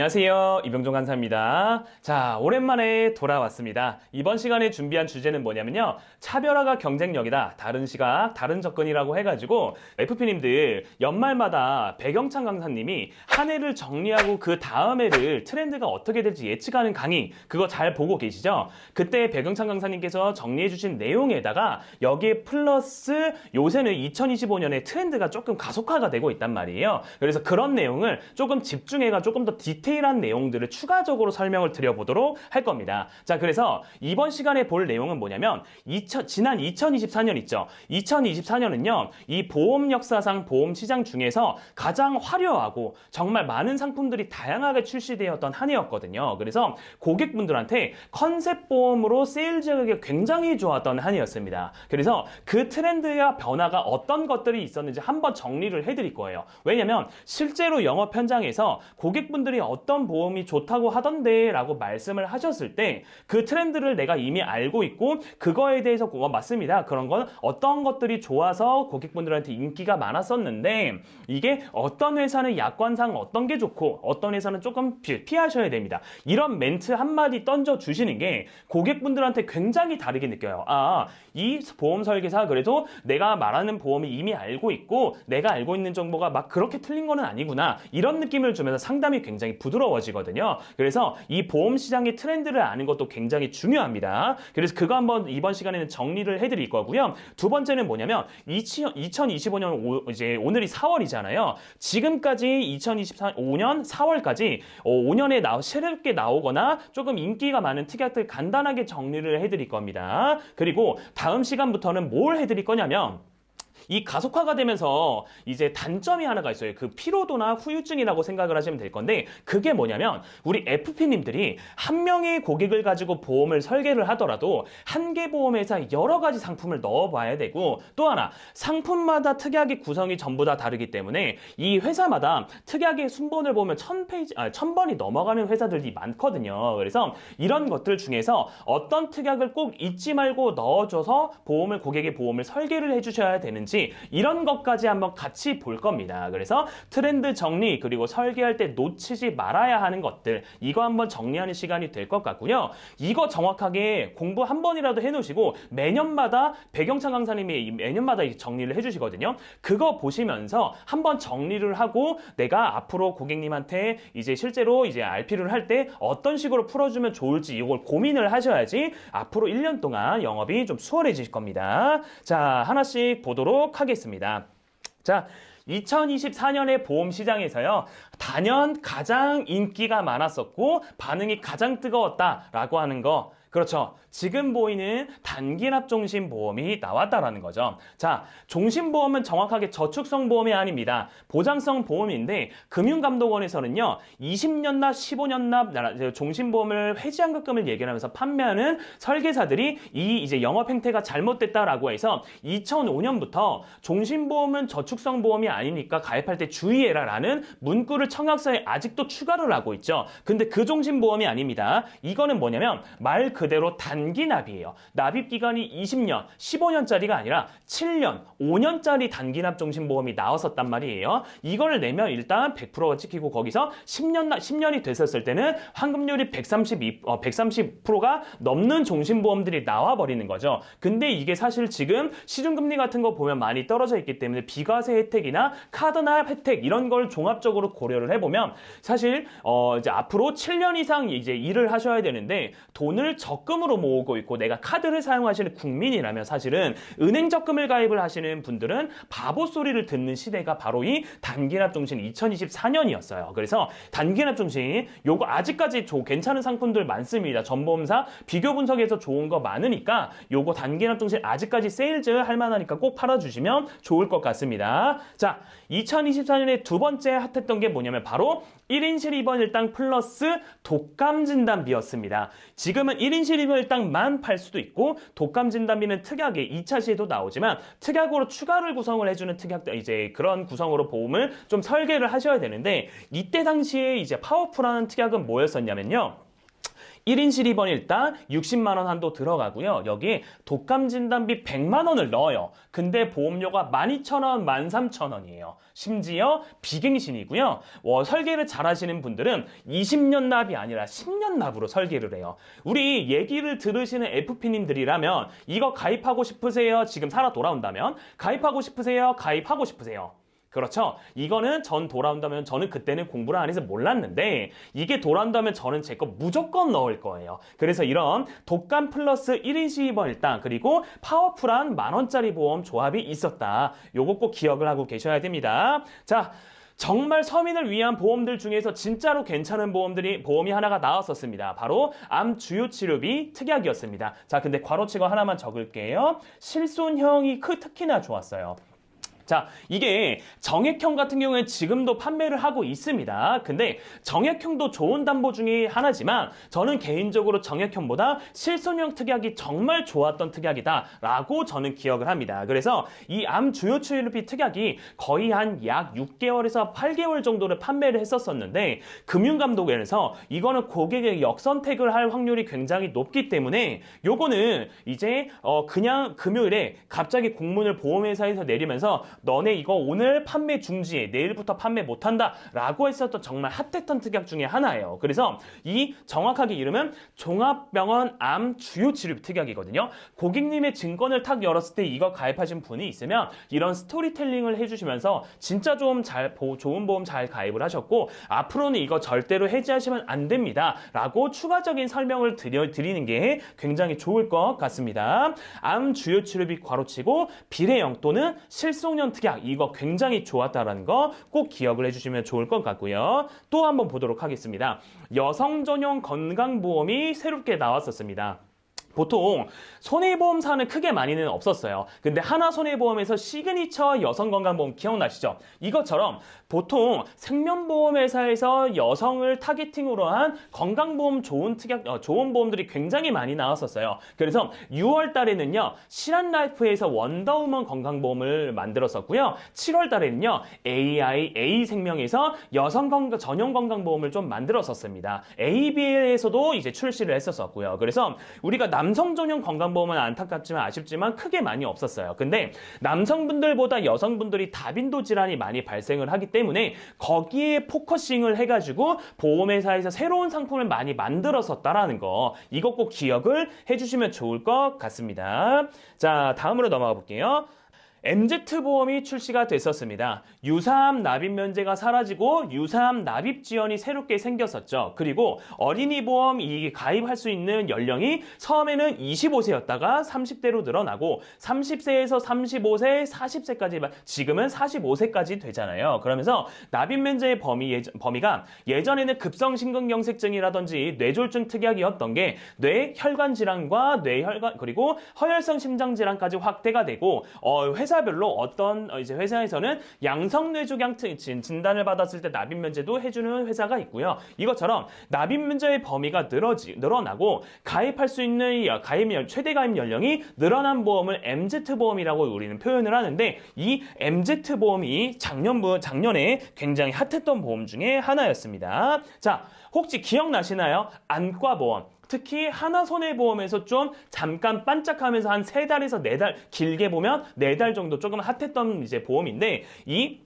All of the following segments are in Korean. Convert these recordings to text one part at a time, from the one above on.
안녕하세요. 이병종 간사입니다. 자, 오랜만에 돌아왔습니다. 이번 시간에 준비한 주제는 뭐냐면요. 차별화가 경쟁력이다. 다른 시각, 다른 접근이라고 해가지고 FP님들 연말마다 배경찬 강사님이 한 해를 정리하고 그 다음 해를 트렌드가 어떻게 될지 예측하는 강의 그거 잘 보고 계시죠? 그때 배경찬 강사님께서 정리해주신 내용에다가 여기에 플러스 요새는 2025년에 트렌드가 조금 가속화가 되고 있단 말이에요. 그래서 그런 내용을 조금 집중해가 조금 더 디테일 한 내용들을 추가적으로 설명을 드려보도록 할 겁니다. 자, 그래서 이번 시간에 볼 내용은 뭐냐면 2000, 지난 2024년 있죠. 2024년은요, 이 보험 역사상 보험 시장 중에서 가장 화려하고 정말 많은 상품들이 다양하게 출시되었던 한 해였거든요. 그래서 고객분들한테 컨셉 보험으로 세일즈가 굉장히 좋았던 한 해였습니다. 그래서 그 트렌드와 변화가 어떤 것들이 있었는지 한번 정리를 해드릴 거예요. 왜냐면 실제로 영업 현장에서 고객분들이 어떤 보험이 좋다고 하던데 라고 말씀을 하셨을 때 그 트렌드를 내가 이미 알고 있고 그거에 대해서 어, 맞습니다. 그런 건 어떤 것들이 좋아서 고객분들한테 인기가 많았었는데 이게 어떤 회사는 약관상 어떤 게 좋고 어떤 회사는 조금 피- 피하셔야 됩니다. 이런 멘트 한마디 던져 주시는 게 고객분들한테 굉장히 다르게 느껴요. 아, 이 보험 설계사 그래도 내가 말하는 보험이 이미 알고 있고 내가 알고 있는 정보가 막 그렇게 틀린 거는 아니구나. 이런 느낌을 주면서 상담이 굉장히 부드 러워지거든요. 그래서 이 보험 시장의 트렌드를 아는 것도 굉장히 중요합니다. 그래서 그거 한번 이번 시간에는 정리를 해드릴 거고요. 두 번째는 뭐냐면 2025년 이제 오늘이 4월이잖아요. 지금까지 2024년 4월까지 5년에 나 새롭게 나오거나 조금 인기가 많은 특약들 간단하게 정리를 해드릴 겁니다. 그리고 다음 시간부터는 뭘 해드릴 거냐면 이 가속화가 되면서 이제 단점이 하나가 있어요. 그 피로도나 후유증이라고 생각을 하시면 될 건데 그게 뭐냐면 우리 FP님들이 한 명의 고객을 가지고 보험을 설계를 하더라도 한 개 보험회사 여러 가지 상품을 넣어봐야 되고 또 하나 상품마다 특약의 구성이 전부 다 다르기 때문에 이 회사마다 특약의 순번을 보면 천 페이지, 아, 천 번이 넘어가는 회사들이 많거든요. 그래서 이런 것들 중에서 어떤 특약을 꼭 잊지 말고 넣어줘서 보험을 고객의 보험을 설계를 해주셔야 되는지 이런 것까지 한번 같이 볼 겁니다. 그래서 트렌드 정리 그리고 설계할 때 놓치지 말아야 하는 것들 이거 한번 정리하는 시간이 될 것 같고요. 이거 정확하게 공부 한 번이라도 해놓으시고 매년마다 배경찬 강사님이 이 매년마다 이 정리를 해주시거든요. 그거 보시면서 한번 정리를 하고 내가 앞으로 고객님한테 이제 실제로 이제 RP를 할 때 어떤 식으로 풀어주면 좋을지 이걸 고민을 하셔야지 앞으로 1년 동안 영업이 좀 수월해질 겁니다. 자, 하나씩 보도록 하겠습니다. 자, 2024년의 보험 시장에서요, 단연 가장 인기가 많았었고, 반응이 가장 뜨거웠다라고 하는 거, 그렇죠. 지금 보이는 단기납 종신 보험이 나왔다라는 거죠. 자, 종신보험은 정확하게 저축성 보험이 아닙니다. 보장성 보험인데 금융감독원에서는요. 20년 납, 15년 납 종신보험을 회지환급금을 예견하면서 판매하는 설계사들이 이 이제 영업 행태가 잘못됐다라고 해서 2005년부터 종신보험은 저축성 보험이 아니니까 가입할 때 주의해라라는 문구를 청약서에 아직도 추가를 하고 있죠. 근데 그 종신보험이 아닙니다. 이거는 뭐냐면 말 그대로 단기 납이에요. 납입 기간이 20년, 15년짜리가 아니라 7년, 5년짜리 단기 납 종신보험이 나왔었단 말이에요. 이걸 내면 일단 100%가 찍히고 거기서 10년 10년이 됐었을 때는 환급률이 132 어, 130%가 넘는 종신보험들이 나와 버리는 거죠. 근데 이게 사실 지금 시중금리 같은 거 보면 많이 떨어져 있기 때문에 비과세 혜택이나 카드납 혜택 이런 걸 종합적으로 고려를 해보면 사실 어 이제 앞으로 7년 이상 이제 일을 하셔야 되는데 돈을 적금으로 모 으고 있고 내가 카드를 사용하시는 국민이라면 사실은 은행 적금을 가입을 하시는 분들은 바보 소리를 듣는 시대가 바로 이 단기납 종신 2024년이었어요. 그래서 단기납 종신 요거 아직까지 조, 괜찮은 상품들 많습니다. 전보험사 비교 분석에서 좋은 거 많으니까 요거 단기납 종신 아직까지 세일즈 할 만하니까 꼭 팔아주시면 좋을 것 같습니다. 자, 2024년에 두 번째 핫했던 게 뭐냐면 바로 1인실 입원 일당 플러스 독감 진단비였습니다. 지금은 1인실 입원 일당 만 팔 수도 있고 독감 진단비는 특약에 2차 시에도 나오지만 특약으로 추가를 구성을 해주는 특약 이제 그런 구성으로 보험을 좀 설계를 하셔야 되는데 이때 당시에 이제 파워풀한 특약은 뭐였었냐면요. 1인 실입원 일당 60만 원 한도 들어가고요. 여기 독감 진단비 100만 원을 넣어요. 근데 보험료가 12,000원, 13,000원이에요. 심지어 비갱신이고요. 어, 설계를 잘 하시는 분들은 20년 납이 아니라 10년 납으로 설계를 해요. 우리 얘기를 들으시는 FP님들이라면 이거 가입하고 싶으세요? 지금 살아 돌아온다면 가입하고 싶으세요? 가입하고 싶으세요? 그렇죠. 이거는 전 돌아온다면 저는 그때는 공부를 안 해서 몰랐는데 이게 돌아온다면 저는 제 거 무조건 넣을 거예요. 그래서 이런 독감 플러스 1인 시입원 일당 그리고 파워풀한 만 원짜리 보험 조합이 있었다. 요거 꼭 기억을 하고 계셔야 됩니다. 자, 정말 서민을 위한 보험들 중에서 진짜로 괜찮은 보험들이 보험이 하나가 나왔었습니다. 바로 암 주요 치료비 특약이었습니다. 자, 근데 괄호치고 하나만 적을게요. 실손형이 크- 특히나 좋았어요. 자, 이게 정액형 같은 경우에 지금도 판매를 하고 있습니다. 근데 정액형도 좋은 담보 중에 하나지만 저는 개인적으로 정액형보다 실손형 특약이 정말 좋았던 특약이다라고 저는 기억을 합니다. 그래서 이 암 주요 치료비 특약이 거의 한 약 6개월에서 8개월 정도를 판매를 했었었는데 금융감독원에서 이거는 고객의 역선택을 할 확률이 굉장히 높기 때문에 요거는 이제 어 그냥 금요일에 갑자기 공문을 보험회사에서 내리면서 너네 이거 오늘 판매 중지해 내일부터 판매 못한다 라고 했었던 정말 핫했던 특약 중에 하나예요. 그래서 이 정확하게 이름은 종합병원 암 주요 치료 특약이거든요. 고객님의 증권을 탁 열었을 때 이거 가입하신 분이 있으면 이런 스토리텔링을 해주시면서 진짜 좀 잘 좋은 보험 잘 가입을 하셨고 앞으로는 이거 절대로 해지하시면 안 됩니다 라고 추가적인 설명을 드려, 드리는 게 굉장히 좋을 것 같습니다. 암 주요 치료비 괄호치고 비례형 또는 실 특약 이거 굉장히 좋았다라는 거 꼭 기억을 해주시면 좋을 것 같고요. 또 한번 보도록 하겠습니다. 여성 전용 건강보험이 새롭게 나왔었습니다. 보통 손해보험사는 크게 많이는 없었어요. 근데 하나 손해보험에서 시그니처 여성건강보험 기억나시죠? 이것처럼 보통 생명보험회사에서 여성을 타겟팅으로 한 건강보험 좋은 특약, 어, 좋은 보험들이 굉장히 많이 나왔었어요. 그래서 6월 달에는요, 실한라이프에서 원더우먼 건강보험을 만들었었고요. 7월 달에는요, AIA 생명에서 여성 건강, 전용 건강보험을 좀 만들었었습니다. ABL에서도 이제 출시를 했었었고요. 그래서 우리가 남성 전용 건강보험은 안타깝지만 아쉽지만 크게 많이 없었어요. 근데 남성분들보다 여성분들이 다빈도 질환이 많이 발생을 하기 때문에 거기에 포커싱을 해가지고 보험회사에서 새로운 상품을 많이 만들었었다라는 거 이것 꼭 기억을 해주시면 좋을 것 같습니다. 자 다음으로 넘어가 볼게요. MZ보험이 출시가 됐었습니다. 유사암 납입 면제가 사라지고 유사암 납입 지원이 새롭게 생겼었죠. 그리고 어린이 보험 이 가입할 수 있는 연령이 처음에는 25세였다가 30대로 늘어나고 30세에서 35세, 40세까지 지금은 45세까지 되잖아요. 그러면서 납입 면제의 범위 예전, 범위가 예전에는 급성 심근경색증이라든지 뇌졸중 특약이었던 게 뇌 혈관 질환과 뇌 혈관 그리고 허혈성 심장 질환까지 확대가 되고 어, 회사 별로 어떤 어, 이제 회사에서는 양성 뇌종양 트- 진- 진단을 받았을 때 납입 면제도 해주는 회사가 있고요. 이것처럼 납입 면제의 범위가 늘어지, 늘어나고 가입할 수 있는 이 가입 연, 최대 가입 연령이 늘어난 보험을 MZ 보험이라고 우리는 표현을 하는데 이 MZ 보험이 작년부 작년에 굉장히 핫했던 보험 중에 하나였습니다. 자, 혹시 기억나시나요? 안과 보험. 특히 하나손해보험에서 좀 잠깐 반짝하면서 한 세 달에서 네 달, 길게 보면 네 달 정도 조금 핫했던 이제 보험인데 이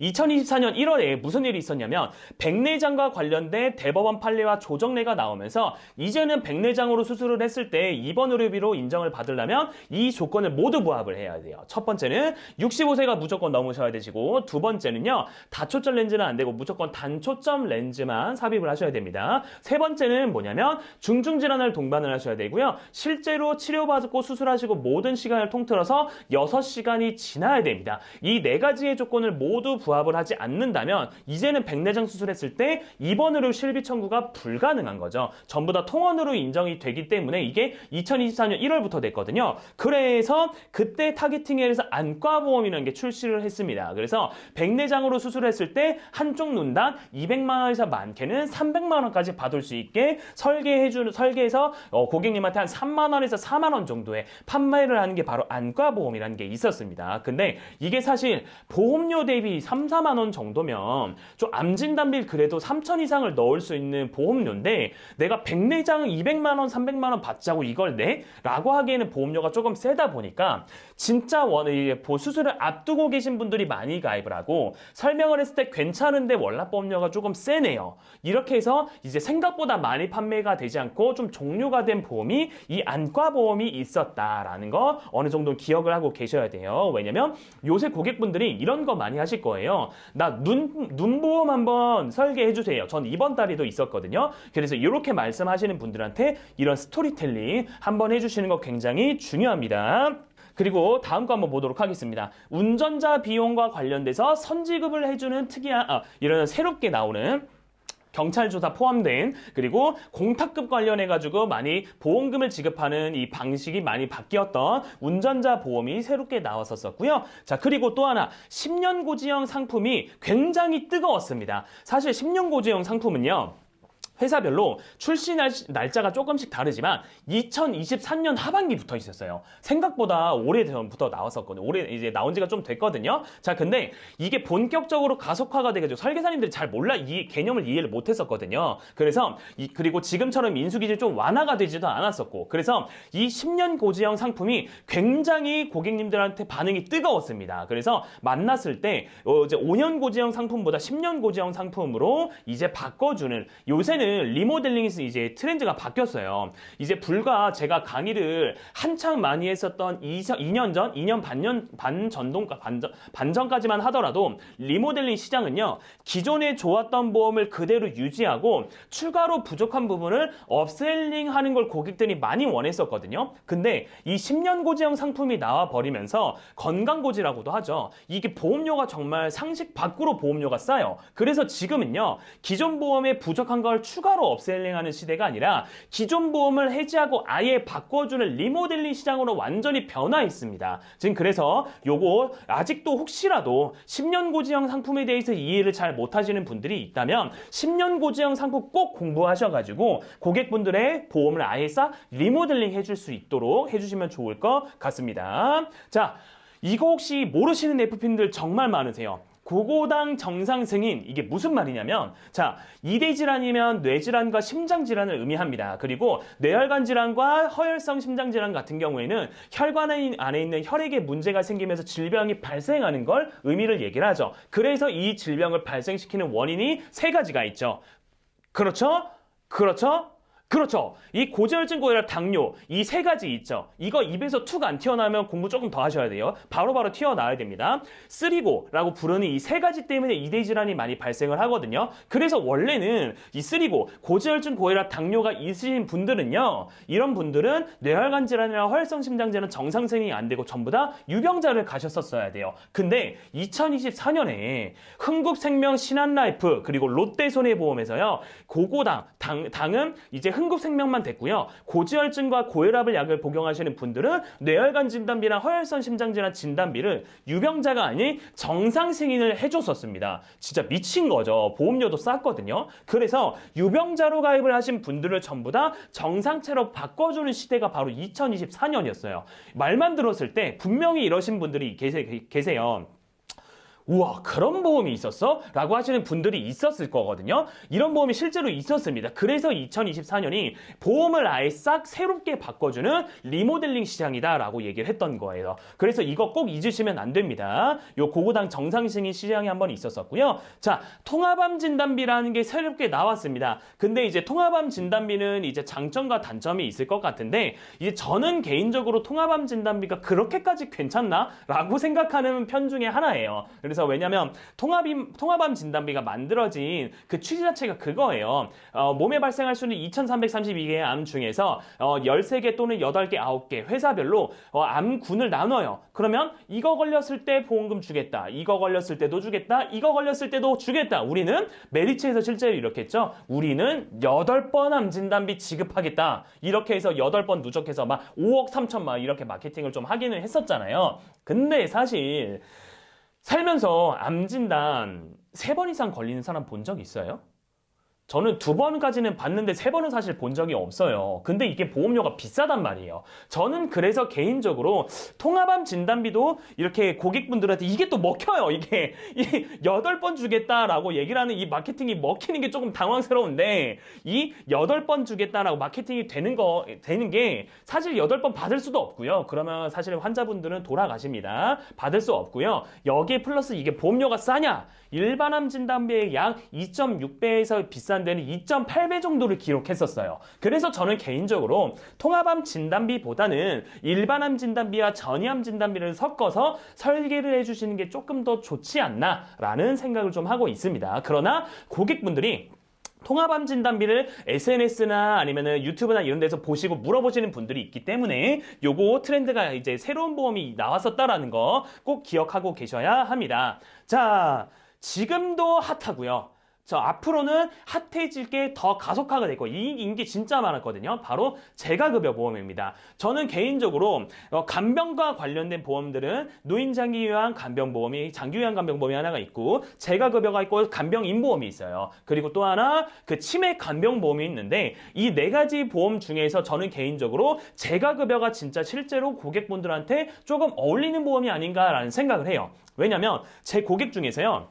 2024년 1월에 무슨 일이 있었냐면 백내장과 관련된 대법원 판례와 조정례가 나오면서 이제는 백내장으로 수술을 했을 때 입원 의료비로 인정을 받으려면 이 조건을 모두 부합을 해야 돼요. 첫 번째는 65세가 무조건 넘으셔야 되시고 두 번째는요 다초점 렌즈는 안 되고 무조건 단초점 렌즈만 삽입을 하셔야 됩니다. 세 번째는 뭐냐면 중증 질환을 동반을 하셔야 되고요. 실제로 치료받고 수술하시고 모든 시간을 통틀어서 6시간이 지나야 됩니다. 이 네 가지의 조건을 모두 부합을 하지 않는다면 이제는 백내장 수술했을 때 입원으로 실비 청구가 불가능한 거죠. 전부 다 통원으로 인정이 되기 때문에 이게 2024년 1월부터 됐거든요. 그래서 그때 타겟팅에서 안과보험이라는 게 출시를 했습니다. 그래서 백내장으로 수술했을 때 한쪽 눈당 200만 원에서 많게는 300만 원까지 받을 수 있게 설계해주는 설계해서 어, 고객님한테 한 3만 원에서 4만 원 정도의 판매를 하는 게 바로 안과보험이라는 게 있었습니다. 근데 이게 사실 보험료 대비 3 3, 4만 원 정도면 좀 암진단비 그래도 3천 이상을 넣을 수 있는 보험료인데 내가 100내장 200만 원, 300만 원 받자고 이걸 내? 라고 하기에는 보험료가 조금 세다 보니까 진짜 원, 수술을 앞두고 계신 분들이 많이 가입을 하고 설명을 했을 때 괜찮은데 월납보험료가 조금 세네요. 이렇게 해서 이제 생각보다 많이 판매가 되지 않고 좀 종료가 된 보험이 이 안과보험이 있었다라는 거 어느 정도 기억을 하고 계셔야 돼요. 왜냐면 요새 고객분들이 이런 거 많이 하실 거예요. 나 눈, 눈보험 한번 설계해 주세요. 전 이번 달에도 있었거든요. 그래서 이렇게 말씀하시는 분들한테 이런 스토리텔링 한번 해주시는 거 굉장히 중요합니다. 그리고 다음 거 한번 보도록 하겠습니다. 운전자 비용과 관련돼서 선지급을 해주는 특이한, 아, 이런 새롭게 나오는 경찰 조사 포함된 그리고 공탁급 관련해 가지고 많이 보험금을 지급하는 이 방식이 많이 바뀌었던 운전자 보험이 새롭게 나왔었었고요. 자, 그리고 또 하나 10년 고지형 상품이 굉장히 뜨거웠습니다. 사실 10년 고지형 상품은요. 회사별로 출시 날, 날짜가 조금씩 다르지만 2023년 하반기부터 있었어요. 생각보다 오래 전부터 나왔었거든요. 올해 이제 나온 지가 좀 됐거든요. 자, 근데 이게 본격적으로 가속화가 돼가지고 설계사님들이 잘 몰라 이 개념을 이해를 못했었거든요. 그래서 이, 그리고 지금처럼 인수기준이 좀 완화가 되지도 않았었고 그래서 이 10년 고지형 상품이 굉장히 고객님들한테 반응이 뜨거웠습니다. 그래서 만났을 때 어, 이제 5년 고지형 상품보다 10년 고지형 상품으로 이제 바꿔주는 요새는 리모델링이 이제 트렌드가 바뀌었어요. 이제 불과 제가 강의를 한창 많이 했었던 2년 전, 2년 반년 반 전동 반전 반전까지만 하더라도 리모델링 시장은요 기존에 좋았던 보험을 그대로 유지하고 추가로 부족한 부분을 업셀링하는 걸 고객들이 많이 원했었거든요. 근데 이 10년 고지형 상품이 나와 버리면서 건강 고지라고도 하죠. 이게 보험료가 정말 상식 밖으로 보험료가 싸요. 그래서 지금은요 기존 보험에 부족한 걸 추 가로 업셀링하는 시대가 아니라 기존 보험을 해지하고 아예 바꿔주는 리모델링 시장으로 완전히 변화했습니다. 지금 그래서 요거 아직도 혹시라도 10년 고지형 상품에 대해서 이해를 잘 못하시는 분들이 있다면 10년 고지형 상품 꼭 공부하셔가지고 고객분들의 보험을 아예 싹 리모델링 해줄 수 있도록 해주시면 좋을 것 같습니다. 자, 이거 혹시 모르시는 FP님들 정말 많으세요. 고고당 정상 승인 이게 무슨 말이냐면 자 이대 질환이면 뇌 질환과 심장 질환을 의미합니다. 그리고 뇌혈관 질환과 허혈성 심장 질환 같은 경우에는 혈관 안에 있는 혈액에 문제가 생기면서 질병이 발생하는 걸 의미를 얘기를 하죠. 그래서 이 질병을 발생시키는 원인이 세 가지가 있죠. 그렇죠? 그렇죠? 그렇죠. 이 고지혈증, 고혈압, 당뇨 이 세 가지 있죠. 이거 입에서 툭 안 튀어나오면 공부 조금 더 하셔야 돼요. 바로 바로 튀어나와야 됩니다. 쓰리고라고 부르는 이 세 가지 때문에 이대 질환이 많이 발생을 하거든요. 그래서 원래는 이 쓰리고 고지혈증, 고혈압, 당뇨가 있으신 분들은요. 이런 분들은 뇌혈관 질환이나 허혈성 심장 질환 정상 생이 안 되고 전부 다 유병자를 가셨었어야 돼요. 근데 2024년에 흥국생명 신한라이프 그리고 롯데손해보험에서요. 고고당 당, 당은 이제 흥국생명만 됐고요. 고지혈증과 고혈압을 약을 복용하시는 분들은 뇌혈관 진단비나 허혈성 심장질환 진단비를 유병자가 아닌 정상 승인을 해줬었습니다. 진짜 미친 거죠. 보험료도 쌌거든요. 그래서 유병자로 가입을 하신 분들을 전부 다 정상체로 바꿔주는 시대가 바로 2024년이었어요. 말만 들었을 때 분명히 이러신 분들이 계세, 계세요. 우와 그런 보험이 있었어? 라고 하시는 분들이 있었을 거거든요. 이런 보험이 실제로 있었습니다. 그래서 2024년이 보험을 아예 싹 새롭게 바꿔주는 리모델링 시장이다 라고 얘기를 했던 거예요. 그래서 이거 꼭 잊으시면 안 됩니다. 요 고고당 정상승인 시장이 한번 있었었고요. 자 통합암 진단비라는 게 새롭게 나왔습니다. 근데 이제 통합암 진단비는 이제 장점과 단점이 있을 것 같은데 이제 저는 개인적으로 통합암 진단비가 그렇게까지 괜찮나? 라고 생각하는 편 중에 하나예요. 그래서 왜냐면 통합임, 통합암 진단비가 만들어진 그 취지 자체가 그거예요. 어, 몸에 발생할 수 있는 2332개의 암 중에서 어, 13개 또는 8개, 9개 회사별로 어, 암군을 나눠요. 그러면 이거 걸렸을 때 보험금 주겠다. 이거 걸렸을 때도 주겠다. 이거 걸렸을 때도 주겠다. 우리는 메리츠에서 실제로 이렇게 했죠. 우리는 8번 암 진단비 지급하겠다. 이렇게 해서 8번 누적해서 막 5억 3천 막 이렇게 마케팅을 좀 하기는 했었잖아요. 근데 사실 살면서 암 진단 세 번 이상 걸리는 사람 본 적 있어요? 저는 두 번까지는 봤는데 세 번은 사실 본 적이 없어요. 근데 이게 보험료가 비싸단 말이에요. 저는 그래서 개인적으로 통합암 진단비도 이렇게 고객분들한테 이게 또 먹혀요. 이게 이 여덟 번 주겠다라고 얘기를 하는 이 마케팅이 먹히는 게 조금 당황스러운데 이 여덟 번 주겠다라고 마케팅이 되는 거 되는 게 사실 여덟 번 받을 수도 없고요. 그러면 사실 환자분들은 돌아가십니다. 받을 수 없고요. 여기에 플러스 이게 보험료가 싸냐? 일반암 진단비의 약 2.6배에서 비싼 데는 2.8배 정도를 기록했었어요. 그래서 저는 개인적으로 통합암 진단비보다는 일반암 진단비와 전이암 진단비를 섞어서 설계를 해주시는 게 조금 더 좋지 않나라는 생각을 좀 하고 있습니다. 그러나 고객분들이 통합암 진단비를 SNS나 아니면은 유튜브나 이런 데서 보시고 물어보시는 분들이 있기 때문에 요거 트렌드가 이제 새로운 보험이 나왔었다라는 거 꼭 기억하고 계셔야 합니다. 자, 지금도 핫하고요. 저 앞으로는 핫해질 게 더 가속화가 되고 이 인기 진짜 많았거든요. 바로 재가급여 보험입니다. 저는 개인적으로 어, 간병과 관련된 보험들은 노인장기 요양 간병보험이 장기 요양 간병보험이 하나가 있고 재가급여가 있고 간병 인보험이 있어요. 그리고 또 하나 그 치매 간병보험이 있는데 이 네 가지 보험 중에서 저는 개인적으로 재가급여가 진짜 실제로 고객분들한테 조금 어울리는 보험이 아닌가라는 생각을 해요. 왜냐면 제 고객 중에서요.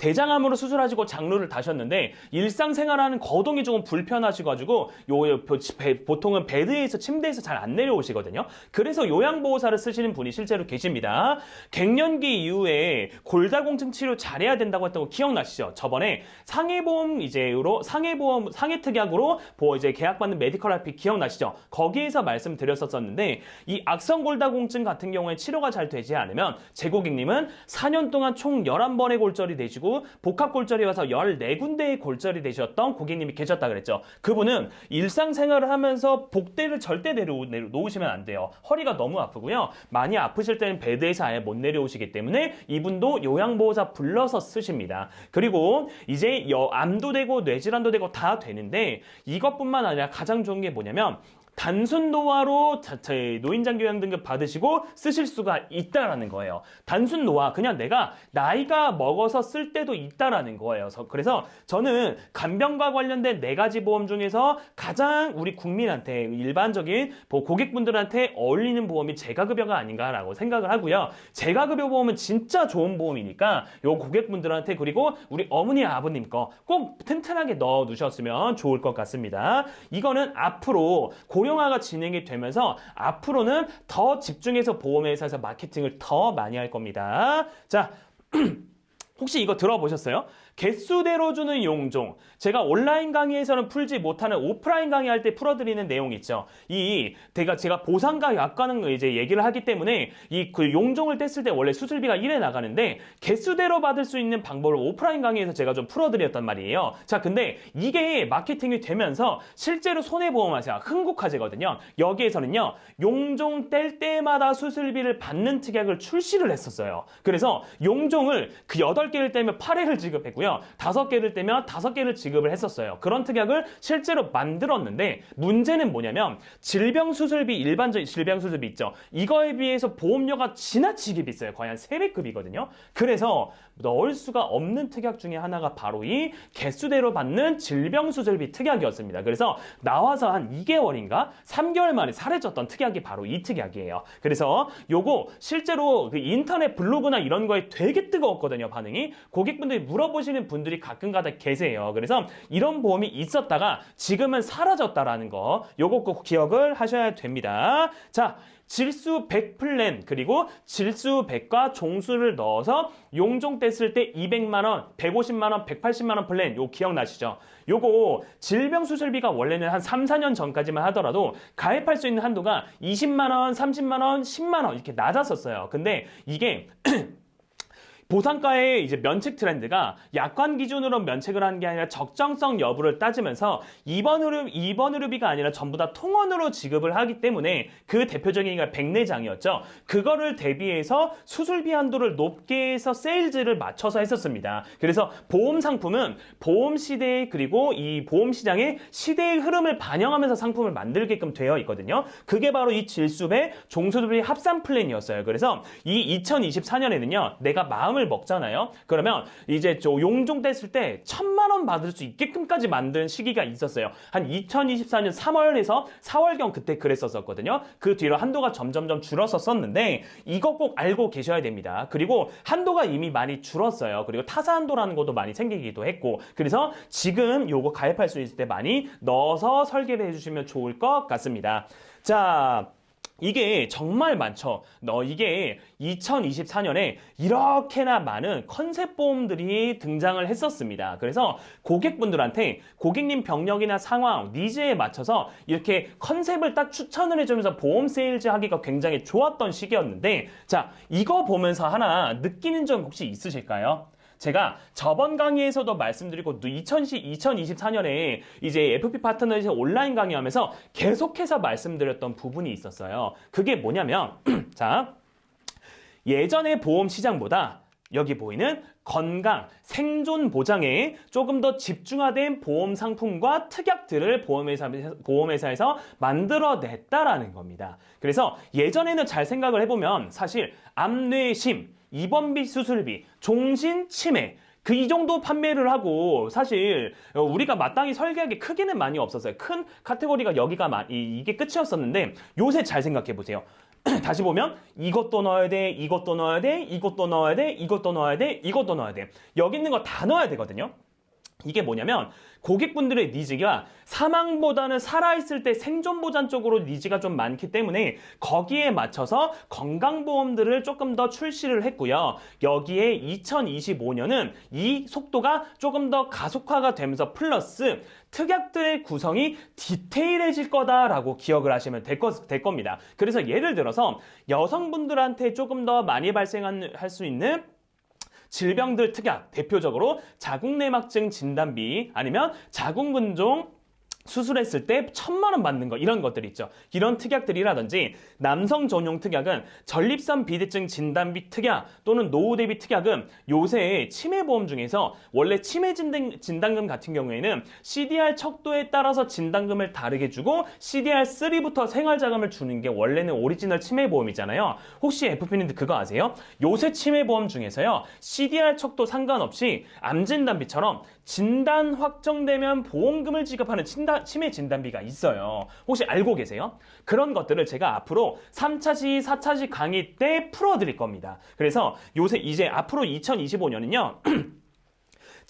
대장암으로 수술하시고 장루를 다셨는데 일상생활하는 거동이 조금 불편하셔가지고 요 배- 보통은 베드에서 침대에서 잘 안 내려오시거든요. 그래서 요양보호사를 쓰시는 분이 실제로 계십니다. 갱년기 이후에 골다공증 치료 잘해야 된다고 했던 거 기억나시죠? 저번에 상해보험 이제로 상해보험 상해특약으로 보 이제 계약받는 메디컬 RP 기억나시죠? 거기에서 말씀드렸었는데 이 악성 골다공증 같은 경우에 치료가 잘 되지 않으면 제 고객님은 4년 동안 총 11번의 골절이 되시고 복합 골절이 와서 14군데의 골절이 되셨던 고객님이 계셨다 그랬죠. 그분은 일상생활을 하면서 복대를 절대 내려 놓으시면 안 돼요. 허리가 너무 아프고요. 많이 아프실 때는 베드에서 아예 못 내려오시기 때문에 이분도 요양보호사 불러서 쓰십니다. 그리고 이제 여- 암도 되고 뇌질환도 되고 다 되는데 이것뿐만 아니라 가장 좋은 게 뭐냐면 단순 노화로 자체 노인장기 요양 등급 받으시고 쓰실 수가 있다라는 거예요. 단순 노화 그냥 내가 나이가 먹어서 쓸 때도 있다라는 거예요. 그래서- 저는 간병과 관련된 네 가지 보험 중에서 가장 우리 국민한테 일반적인 뭐 고객분들한테 어울리는 보험이 재가급여가 아닌가라고 생각을 하고요. 재가급여 보험은 진짜 좋은 보험이니까 요 고객분들한테 그리고 우리 어머니 아버님 거 꼭 튼튼하게 넣어 두셨으면 좋을 것 같습니다. 이거는 앞으로 고 령화가 진행이 되면서 앞으로는 더 집중해서 보험회사에서 마케팅을 더 많이 할 겁니다. 자, 혹시 이거 들어보셨어요? 개수대로 주는 용종. 제가 온라인 강의에서는 풀지 못하는 오프라인 강의할 때 풀어드리는 내용 있죠. 이, 제가, 제가 보상과 약관은 이제 얘기를 하기 때문에 이 그 용종을 뗐을 때 원래 수술비가 1에 나가는데 개수대로 받을 수 있는 방법을 오프라인 강의에서 제가 좀 풀어드렸단 말이에요. 자, 근데 이게 마케팅이 되면서 실제로 손해보험회사가 흥국화제거든요. 여기에서는요, 용종 뗄 때마다 수술비를 받는 특약을 출시를 했었어요. 그래서 용종을 그 8개를 떼면 8회를 지급했고요. 5개를 떼면 5개를 지급을 했었어요. 그런 특약을 실제로 만들었는데 문제는 뭐냐면 질병 수술비 일반적 인 질병 수술비 있죠. 이거에 비해서 보험료가 지나치게 비싸요. 거의 한 3배급이거든요. 그래서 넣을 수가 없는 특약 중에 하나가 바로 이 개수대로 받는 질병 수술비 특약이었습니다. 그래서 나와서 한 2개월인가 3개월 만에 사라졌던 특약이 바로 이 특약이에요. 그래서 요거 실제로 그 인터넷 블로그나 이런 거에 되게 뜨거웠거든요, 반응이. 고객분들이 물어보시는 분들이 가끔가다 계세요. 그래서 이런 보험이 있었다가 지금은 사라졌다라는 거 요거 꼭 기억을 하셔야 됩니다. 자, 질수 100 플랜 그리고 질수 100과 종수를 넣어서 용종 뗐을 때 200만 원, 150만 원, 180만 원 플랜 요 기억나시죠? 요거 질병 수술비가 원래는 한 3, 4년 전까지만 하더라도 가입할 수 있는 한도가 20만 원, 30만 원, 10만 원 이렇게 낮았었어요. 근데 이게 보상가의 이제 면책 트렌드가 약관 기준으로 면책을 하는 게 아니라 적정성 여부를 따지면서 2번 의료, 2번 의료비가 아니라 전부 다 통원으로 지급을 하기 때문에 그 대표적인 게 백내장이었죠. 그거를 대비해서 수술비 한도를 높게 해서 세일즈를 맞춰서 했었습니다. 그래서 보험 상품은 보험 시대 그리고 이 보험 시장의 시대의 흐름을 반영하면서 상품을 만들게끔 되어 있거든요. 그게 바로 이 질수배 종수술비 합산 플랜이었어요. 그래서 이 2024년에는요, 내가 마음을 약을 먹잖아요. 그러면 이제 저 용종 됐을 때 천만 원 받을 수 있게끔까지 만든 시기가 있었어요. 한 2024년 3월에서 4월경 그때 그랬었거든요. 그 뒤로 한도가 점점점 줄었었었는데 이거 꼭 알고 계셔야 됩니다. 그리고 한도가 이미 많이 줄었어요. 그리고 타사 한도라는 것도 많이 생기기도 했고 그래서 지금 요거 가입할 수 있을 때 많이 넣어서 설계를 해주시면 좋을 것 같습니다. 자. 이게 정말 많죠. 너 이게 2024년에 이렇게나 많은 컨셉 보험들이 등장을 했었습니다. 그래서 고객분들한테 고객님 병력이나 상황, 니즈에 맞춰서 이렇게 컨셉을 딱 추천을 해주면서 보험 세일즈 하기가 굉장히 좋았던 시기였는데 자, 이거 보면서 하나 느끼는 점 혹시 있으실까요? 제가 저번 강의에서도 말씀드리고 2024년에 이제 FP 파트너에서 온라인 강의하면서 계속해서 말씀드렸던 부분이 있었어요. 그게 뭐냐면 자 예전의 보험 시장보다 여기 보이는 건강, 생존 보장에 조금 더 집중화된 보험 상품과 특약들을 보험회사, 보험회사에서 만들어냈다라는 겁니다. 그래서 예전에는 잘 생각을 해보면 사실 암뇌심, 입원비 수술비, 종신 치매, 그 이 정도 판매를 하고 사실 우리가 마땅히 설계하기 크기는 많이 없었어요. 큰 카테고리가 여기가 마- 이- 이게 끝이었었는데 요새 잘 생각해 보세요. 다시 보면 이것도 넣어야 돼, 이것도 넣어야 돼, 이것도 넣어야 돼, 이것도 넣어야 돼, 이것도 넣어야 돼. 여기 있는 거 다 넣어야 되거든요. 이게 뭐냐면 고객분들의 니즈가 사망보다는 살아있을 때 생존보장 쪽으로 니즈가 좀 많기 때문에 거기에 맞춰서 건강보험들을 조금 더 출시를 했고요. 여기에 2025년은 이 속도가 조금 더 가속화가 되면서 플러스 특약들의 구성이 디테일해질 거다라고 기억을 하시면 될, 거, 될 겁니다. 그래서 예를 들어서 여성분들한테 조금 더 많이 발생할 수 있는 질병들 특약 대표적으로 자궁내막증 진단비 아니면 자궁근종 수술했을 때 천만 원 받는 거 이런 것들 있죠. 이런 특약들이라든지 남성 전용 특약은 전립선 비대증 진단비 특약 또는 노후 대비 특약은 요새 치매 보험 중에서 원래 치매 진단, 진단 금 같은 경우에는 CDR 척도에 따라서 진단금을 다르게 주고 CDR3부터 생활자금을 주는 게 원래는 오리지널 치매 보험이잖아요. 혹시 FP님들 그거 아세요? 요새 치매 보험 중에서요. CDR 척도 상관없이 암 진단비처럼 진단 확정되면 보험금을 지급하는 진단, 치매 진단비가 있어요. 혹시 알고 계세요? 그런 것들을 제가 앞으로 3차시, 4차시 강의 때 풀어드릴 겁니다. 그래서 요새 이제 앞으로 2025년은요.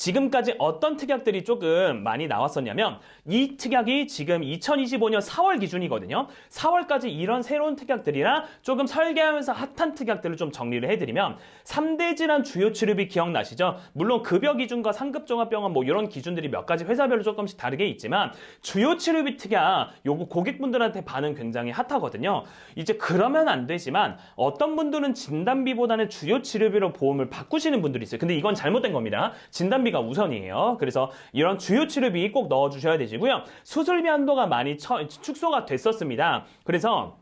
지금까지 어떤 특약들이 조금 많이 나왔었냐면 이 특약이 지금 2025년 4월 기준이거든요. 4월까지 이런 새로운 특약들이나 조금 설계하면서 핫한 특약들을 좀 정리를 해드리면 3대 질환 주요 치료비 기억나시죠? 물론 급여 기준과 상급 종합병원 뭐 이런 기준들이 몇 가지 회사별로 조금씩 다르게 있지만 주요 치료비 특약 요거 고객분들한테 반응 굉장히 핫하거든요. 이제 그러면 안 되지만 어떤 분들은 진단비보다는 주요 치료비로 보험을 바꾸시는 분들이 있어요. 근데 이건 잘못된 겁니다. 진단비 가 우선이에요. 그래서 이런 주요 치료비 꼭 넣어주셔야 되시고요. 수술비 한도가 많이 처- 축소가 됐었습니다. 그래서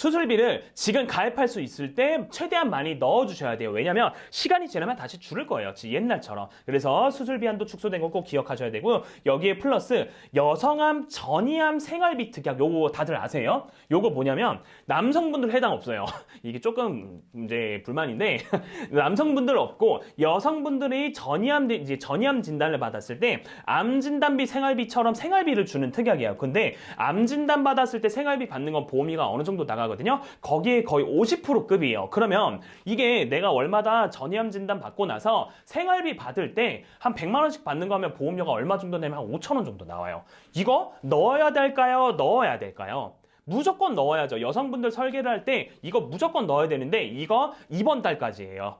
수술비를 지금 가입할 수 있을 때 최대한 많이 넣어주셔야 돼요. 왜냐면 시간이 지나면 다시 줄을 거예요. 지- 옛날처럼. 그래서 수술비 한도 축소된 거 꼭 기억하셔야 되고요. 여기에 플러스 여성암, 전이암 생활비 특약 요거 다들 아세요? 요거 뭐냐면 남성분들 해당 없어요. 이게 조금 이제 불만인데 남성분들 없고 여성분들이 전이암 이제 전이암 진단을 받았을 때 암 진단비 생활비처럼 생활비를 주는 특약이에요. 근데 암 진단 받았을 때 생활비 받는 건 보험료가 어느 정도 나가 거든요. 거기에 거의 50% 급이에요. 그러면 이게 내가 월마다 전이암 진단 받고 나서 생활비 받을 때 한 100만 원씩 받는 거면 보험료가 얼마 정도 내면 한 5천 원 정도 나와요. 이거 넣어야 될까요? 넣어야 될까요? 무조건 넣어야죠. 여성분들 설계를 할 때 이거 무조건 넣어야 되는데 이거 이번 달까지예요.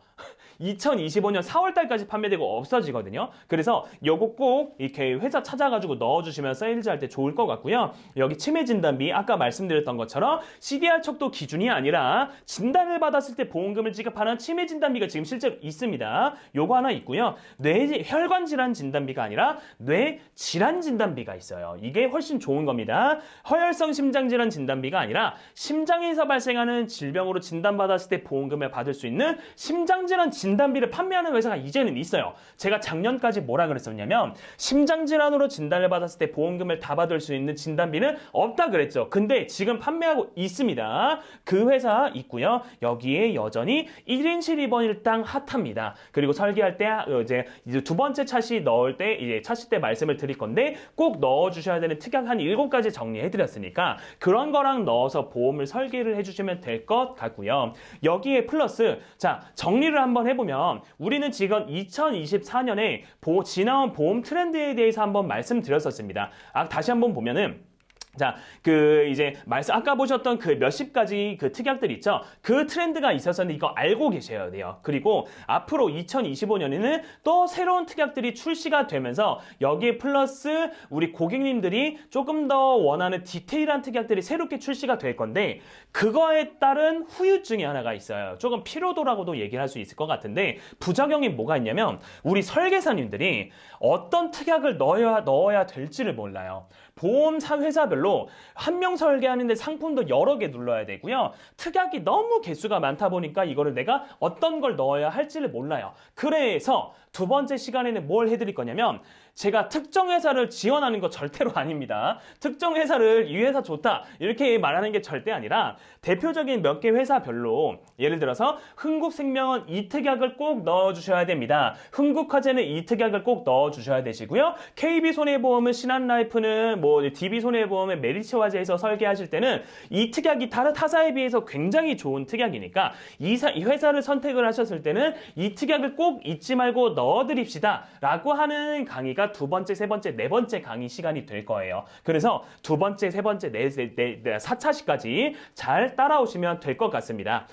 2025년 4월 달까지 판매되고 없어지거든요. 그래서 요거 꼭 이렇게 회사 찾아가지고 넣어주시면 세일즈 할 때 좋을 것 같고요. 여기 치매 진단비 아까 말씀드렸던 것처럼 CDR 척도 기준이 아니라 진단을 받았을 때 보험금을 지급하는 치매 진단비가 지금 실제로 있습니다. 요거 하나 있고요. 뇌 혈관 질환 진단비가 아니라 뇌 질환 진단비가 있어요. 이게 훨씬 좋은 겁니다. 허혈성 심장 질환 진단비가 아니라 심장에서 발생하는 질병으로 진단받았을 때 보험금을 받을 수 있는 심장 질환 진 진단비를 판매하는 회사가 이제는 있어요. 제가 작년까지 뭐라 그랬었냐면 심장질환으로 진단을 받았을 때 보험금을 다 받을 수 있는 진단비는 없다 그랬죠. 근데 지금 판매하고 있습니다. 그 회사 있고요. 여기에 여전히 1인실 입원 일당 핫합니다. 그리고 설계할 때 어, 이제 두 번째 차시 넣을 때 이제 차시 때 말씀을 드릴 건데 꼭 넣어 주셔야 되는 특약 한 7가지 정리해 드렸으니까 그런 거랑 넣어서 보험을 설계를 해 주시면 될 것 같고요. 여기에 플러스 자, 정리를 한번 해보 면 우리는 지금 2024년에 보, 지나온 보험 트렌드에 대해서 한번 말씀드렸었습니다. 아, 다시 한번 보면은 자, 그 이제 말씀 아까 보셨던 그 몇십 가지 그 특약들 있죠. 그 트렌드가 있었었는데 이거 알고 계셔야 돼요. 그리고 앞으로 2025년에는 또 새로운 특약들이 출시가 되면서 여기에 플러스 우리 고객님들이 조금 더 원하는 디테일한 특약들이 새롭게 출시가 될 건데 그거에 따른 후유증이 하나가 있어요. 조금 피로도라고도 얘기를 할수 있을 것 같은데 부작용이 뭐가 있냐면 우리 설계사님들이 어떤 특약을 넣어야 넣어야 될지를 몰라요. 보험사 회사별로 한 명 설계하는데 상품도 여러 개 눌러야 되고요. 특약이 너무 개수가 많다 보니까 이거를 내가 어떤 걸 넣어야 할지를 몰라요. 그래서 두 번째 시간에는 뭘 해드릴 거냐면 제가 특정 회사를 지원하는 거 절대로 아닙니다. 특정 회사를 이 회사 좋다 이렇게 말하는 게 절대 아니라 대표적인 몇 개 회사별로 예를 들어서 흥국생명은 이 특약을 꼭 넣어주셔야 됩니다. 흥국화재는 이 특약을 꼭 넣어주셔야 되시고요. KB손해보험은 신한라이프는 뭐 DB손해보험은 메리츠화재에서 설계하실 때는 이 특약이 다른 타사에 비해서 굉장히 좋은 특약이니까 이 회사를 선택을 하셨을 때는 이 특약을 꼭 잊지 말고 넣어드립시다 라고 하는 강의가 두 번째, 세 번째, 네 번째 강의 시간이 될 거예요. 그래서 두 번째, 세 번째, 네, 네, 네, 네, 4차시까지 잘 따라오시면 될 것 같습니다.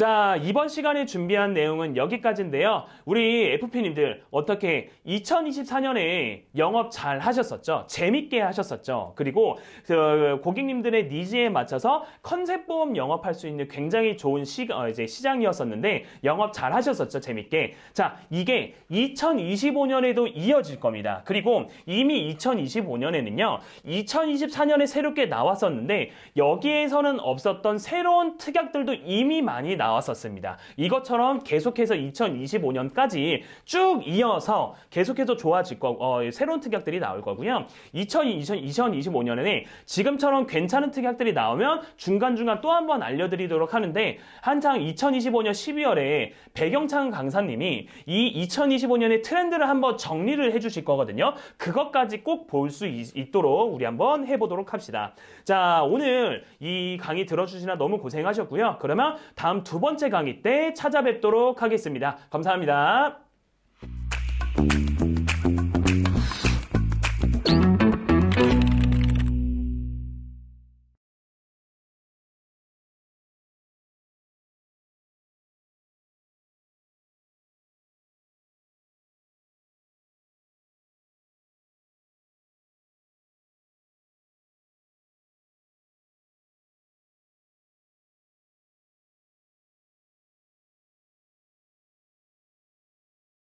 자, 이번 시간에 준비한 내용은 여기까지인데요. 우리 FP님들 어떻게 2024년에 영업 잘 하셨었죠? 재밌게 하셨었죠? 그리고 그 고객님들의 니즈에 맞춰서 컨셉 보험 영업할 수 있는 굉장히 좋은 시, 어, 이제 시장이었었는데 영업 잘 하셨었죠? 재밌게. 자, 이게 2025년에도 이어질 겁니다. 그리고 이미 2025년에는요, 2024년에 새롭게 나왔었는데 여기에서는 없었던 새로운 특약들도 이미 많이 나왔 었습니다. 이것처럼 계속해서 2025년까지 쭉 이어서 계속해서 좋아질 거, 어, 새로운 특약들이 나올 거고요. 2020, 2025년에는 지금처럼 괜찮은 특약들이 나오면 중간중간 또 한 번 알려드리도록 하는데 한창 2025년 12월에 배경창 강사님이 이 2025년의 트렌드를 한번 정리를 해주실 거거든요. 그것까지 꼭 볼 수 있도록 우리 한번 해보도록 합시다. 자, 오늘 이 강의 들어주시나 너무 고생하셨고요. 그러면 다음 두 번째 강의 때 찾아뵙도록 하겠습니다. 감사합니다.